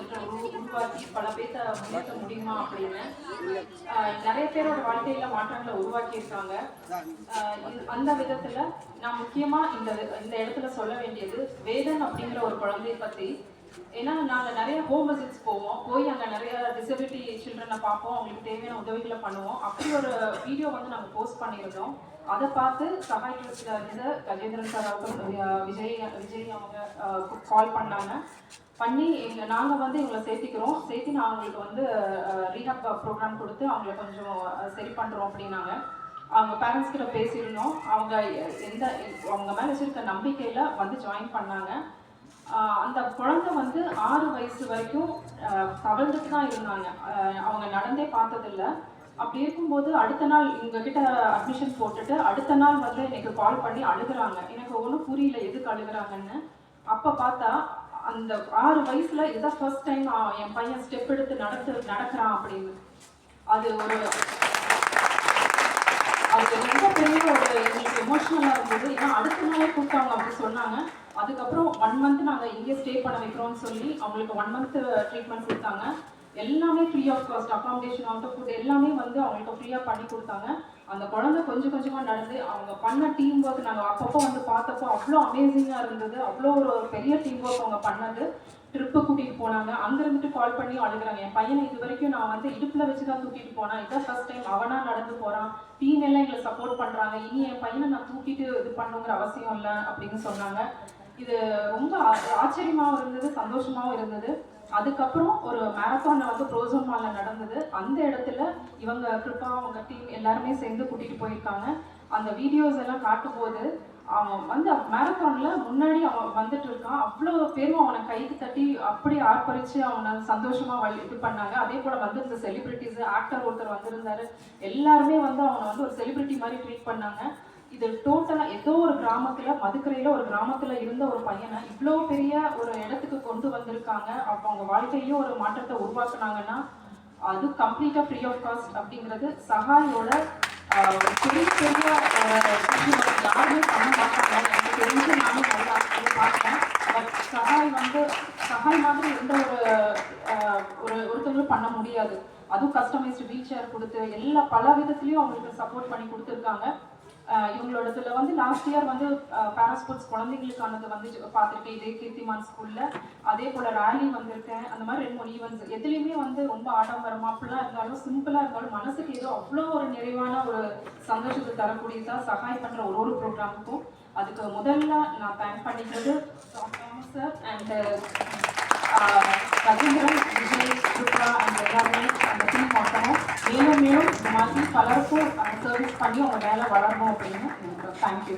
Centre உருவாக்கி பல பேர்த்த முன்னேற்ற முடியுமா அப்படின்னு ஆஹ் நிறைய பேரோட வாழ்க்கையில மாற்றங்களை உருவாக்கியிருக்காங்க. ஆஹ் அந்த விதத்துல நான் முக்கியமா இந்த இந்த இடத்துல சொல்ல வேண்டியது வேதன் அப்படிங்கிற ஒரு குழந்தைய பத்தி ஏன்னா நாங்கள் நிறைய ஹோம் விசிட்ஸ் போவோம். போய் அங்கே நிறைய டிசபிலிட்டி சில்ட்ரனை பார்ப்போம். அவங்களுக்கு தேவையான உதவிகளை பண்ணுவோம். அப்படி ஒரு வீடியோ வந்து நாங்கள் போஸ்ட் பண்ணியிருந்தோம். அதை பார்த்து சகாய் ட்ரஸ்ட்ல இருந்து கஜேந்திரன் சார் அவர்கள் விஜய் விஜய் அவங்க கால் பண்ணாங்க. பண்ணி எங்களை நாங்கள் வந்து இவங்களை சேர்த்திக்கிறோம். சேர்த்து நான் அவங்களுக்கு வந்து ரீஹப் ப்ரோக்ராம் கொடுத்து அவங்கள கொஞ்சம் சரி பண்ணுறோம் அப்படின்னாங்க. அவங்க பேரண்ட்ஸ் கிட்ட பேசியிருந்தோம். அவங்க எந்த அவங்க மேலே வச்சிருக்க நம்பிக்கையில் வந்து ஜாயின் பண்ணாங்க. அந்த குழந்தை வந்து ஆறு வயசு வரைக்கும் தவழ்ந்துட்டு தான் இருந்தாங்க. அவங்க நடந்தே பார்த்ததில்ல. அப்படி இருக்கும்போது அடுத்த நாள் கிட்ட அட்மிஷன் போட்டுட்டு அடுத்த நாள் வந்து எனக்கு கால் பண்ணி அழுகிறாங்க. எனக்கு ஒன்றும் புரியல எதுக்கு அழுகுறாங்கன்னு. அப்போ பார்த்தா அந்த ஆறு வயசுல இதை ஃபர்ஸ்ட் டைம் என் பையன் ஸ்டெப் எடுத்து நடத்து நடக்கிறான் அப்படின்னு. அது ஒரு அது ரொம்ப பெரிய ஒரு எங்களுக்கு எமோஷனலாக இருந்தது. ஏன்னா அடுத்த நாளே கூப்பிட்டாங்க அப்படி சொன்னாங்க. அதுக்கப்புறம் ஒன் மந்த் நாங்கள் இங்கே ஸ்டே பண்ண வைக்கிறோம்னு சொல்லி அவங்களுக்கு ஒன் மந்த் ட்ரீட்மெண்ட் கொடுத்தாங்க. எல்லாமே free of cost accommodation of food எல்லாமே வந்து அவங்களுக்கு ஃப்ரீயாக பண்ணி கொடுத்தாங்க. அந்த குழந்தை கொஞ்சம் கொஞ்சமாக நடந்து அவங்க பண்ண டீம் ஒர்க் நாங்கள் அப்பப்போ வந்து பார்த்தப்போ அவ்வளோ அமேசிங்காக இருந்தது. அவ்வளோ ஒரு பெரிய டீம் ஒர்க் அவங்க பண்ணது. ட்ரிப்பு கூட்டிகிட்டு போனாங்க. அங்கேருந்துட்டு கால் பண்ணி அழுகிறாங்க. என் பையனை இது வரைக்கும் நான் வந்து இடுப்பில் வச்சு தான் தூக்கிட்டு போனேன். இதான் ஃபர்ஸ்ட் டைம் அவனாக நடந்து போகிறான் டீம் எல்லாம் எங்களை சப்போர்ட் பண்ணுறாங்க இனி என் பையனை நான் தூக்கிட்டு இது பண்ணுங்கிற அவசியம் இல்லை அப்படின்னு சொன்னாங்க. இது ரொம்ப ஆச்சரியமாகவும் இருந்தது சந்தோஷமாகவும் இருந்தது. அதுக்கப்புறம் ஒரு மேரத்தானில் வந்து ப்ரோசோன் நடந்தது. அந்த இடத்துல இவங்க கிருப்பா அவங்க டீம் எல்லாருமே சேர்ந்து கூட்டிகிட்டு போயிருக்காங்க. அந்த வீடியோஸ் எல்லாம் காட்டும்போது அவன் வந்து மேரத்தானில் முன்னாடி அவன் வந்துட்டு இருக்கான். அவ்வளோ பேரும் அவனை கைக்கு தட்டி அப்படி ஆர்ப்பரித்து அவனை சந்தோஷமாக வழி இது பண்ணாங்க. அதே போல் வந்து இந்த செலிபிரிட்டிஸ் ஆக்டர் ஒருத்தர் வந்திருந்தாரு. எல்லாருமே வந்து அவனை வந்து ஒரு செலிப்ரிட்டி மாதிரி ட்ரீட் பண்ணாங்க. இது டோட்டலா ஏதோ ஒரு கிராமத்துல மதுக்கரையில ஒரு கிராமத்துல இருந்த ஒரு பையனை இவ்வளோ பெரிய ஒரு இடத்துக்கு கொண்டு வந்திருக்காங்க. அப்போ அவங்க வாழ்க்கையிலும் ஒரு மாற்றத்தை உருவாக்குனாங்கன்னா அது கம்ப்ளீட்டா ஃப்ரீ ஆஃப் காஸ்ட் அப்படிங்கிறது சகாயோட பெரிய பெரிய யாருமே பண்ண மாட்டாங்க. எனக்கு தெரிஞ்சு நானும் பார்த்தேன் பட் சகாய் வந்து சகாய் மாதிரி எந்த ஒரு ஒரு ஒருத்தவங்களும் பண்ண முடியாது. அதுவும் கஸ்டமைஸ்டு வீல் சேர் கொடுத்து எல்லா பல விதத்துலயும் அவங்களுக்கு சப்போர்ட் பண்ணி கொடுத்துருக்காங்க. இவங்களோட இதில் வந்து லாஸ்ட் இயர் வந்து பேராஸ்போர்ட்ஸ் குழந்தைங்களுக்கானது வந்து பார்த்துருக்கேன். இதே கீர்த்திமான் ஸ்கூலில் அதே போல் ரேலி வந்திருக்கேன். அந்த மாதிரி ரெண்டு மூணு ஈவெண்ட்ஸ் எதுலேயுமே வந்து ரொம்ப ஆடம்பரமாக அப்படிலாம் இருந்தாலும் சிம்பிளாக இருந்தாலும் மனசுக்கு ஏதோ அவ்வளோ ஒரு நிறைவான ஒரு சந்தோஷத்தை தரக்கூடியதாக சகாய் பண்ணுற ஒரு ஒரு ப்ரோக்ராமுக்கும் அதுக்கு முதல்ல நான் தேங்க் பண்ணிக்கிறது சார் அண்ட் ரவீந்திரன் விஜய் சுப்ரா அந்த எல்லாருமே அந்த டீம் மொத்தமும். மேலும் மேலும் இந்த மாதிரி பலருக்கும் சர்வீஸ் பண்ணி அவங்க மேலே வளரணும் அப்படின்னு தேங்க்யூ